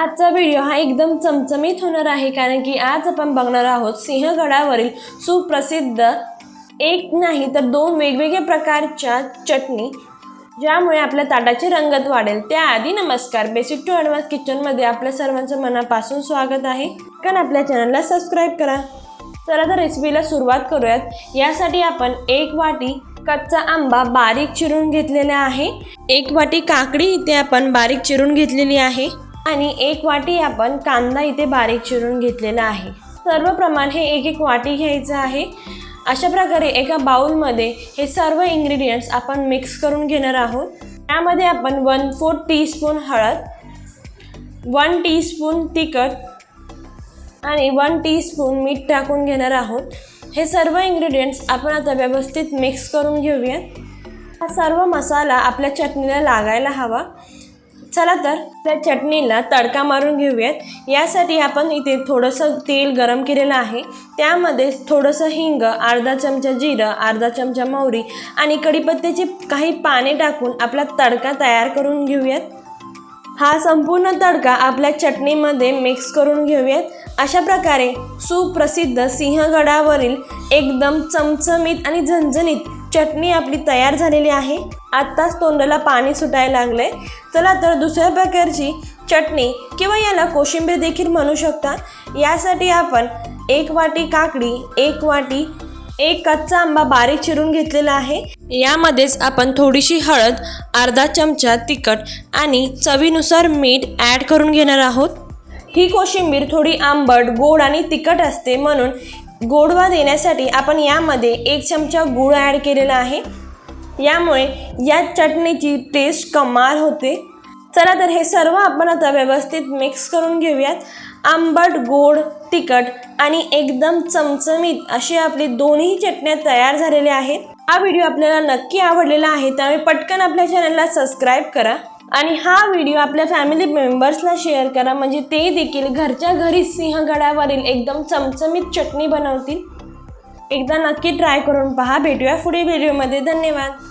आजचा व्हिडिओ हा एकदम चमचमीत होणार आहे कारण की आज आपण बघणार आहोत सिंहगडावरील सुप्रसिद्ध एक नाही तर दोन वेगवेगळ्या प्रकारच्या चटणी ज्यामुळे आपल्या ताटाची रंगत वाढेल. त्याआधी नमस्कार बेसिक टू ॲडव्हान्स किचनमध्ये आपल्या सर्वांचं मनापासून स्वागत आहे. कारण आपल्या चॅनलला सबस्क्राईब करा. चला तर रेसिपीला सुरुवात करूयात. यासाठी आपण एक वाटी कच्चा आंबा बारीक चिरून घेतलेला आहे. एक वाटी काकडी इथे आपण बारीक चिरून घेतलेली आहे. आणि एक वाटी आपण कांदा इथे बारीक चिरून घेतलेला आहे. सर्व प्रमाण हे एक एक वाटी घ्यायचं आहे. अशा प्रकारे एका बाउलमध्ये हे सर्व इंग्रेडियंट्स आपण मिक्स करून घेणार आहोत. त्यामध्ये आपण वन फोर्थ टीस्पून हळद वन टीस्पून तिखट आणि वन टीस्पून मीठ टाकून घेणार आहोत. हे सर्व इंग्रेडियंट्स आपण आता व्यवस्थित मिक्स करून घेऊयात. हा सर्व मसाला आपल्या चटणीला लागायला हवा. चला तर त्या चटणीला तडका मारून घेऊयात. यासाठी आपण इथे थोडंसं तेल गरम केलेलं आहे. त्यामध्ये थोडंसं हिंग अर्धा चमचा जिरं अर्धा चमचा मोहरी आणि कढीपत्त्याची काही पाने टाकून आपला तडका तयार करून घेऊयात. हा संपूर्ण तडका आपल्या चटणीमध्ये मिक्स करून घेऊयात. अशा प्रकारे सुप्रसिद्ध सिंहगडावरील एकदम चमचमीत आणि झणझणीत चटणी आपली तयार झालेली आहे. आत्ताच तोंडाला पाणी सुटायला लागले चला तर दुसऱ्या प्रकारची चटणी किंवा याला कोशिंबीर देखील म्हणू शकता. यासाठी आपण एक वाटी काकडी एक वाटी एक कच्चा आंबा बारीक चिरून घेतलेला आहे. यामध्येच आपण थोडीशी हळद अर्धा चमचा तिखट आणि चवीनुसार मीठ ॲड करून घेणार आहोत. ही कोशिंबीर थोडी आंबट गोड आणि तिखट असते म्हणून गोडवा देण्यासाठी आपण यामध्ये एक चमचा गूळ ॲड केलेला आहे. यामुळे या चटणीची टेस्ट कमाल होते. चला तर हे सर्व आपण आता व्यवस्थित मिक्स करून घेऊयात. आंबट गोड तिखट आणि एकदम चमचमीत अशी आपली दोन्ही चटण्या तयार झालेल्या आहेत. हा व्हिडिओ आपल्याला नक्की आवडलेला आहे त्यामुळे पटकन आपल्या चॅनलला सबस्क्राईब करा. आणि हा व्हिडिओ आपल्या फॅमिली मेंबर्सला शेअर करा. म्हणजे ते देखील घरच्या घरीच सिंहगडावरील एकदम चमचमीत चटणी बनवतील. एकदा नक्की ट्राय करून पहा. भेटूया पुढील व्हिडिओमध्ये धन्यवाद.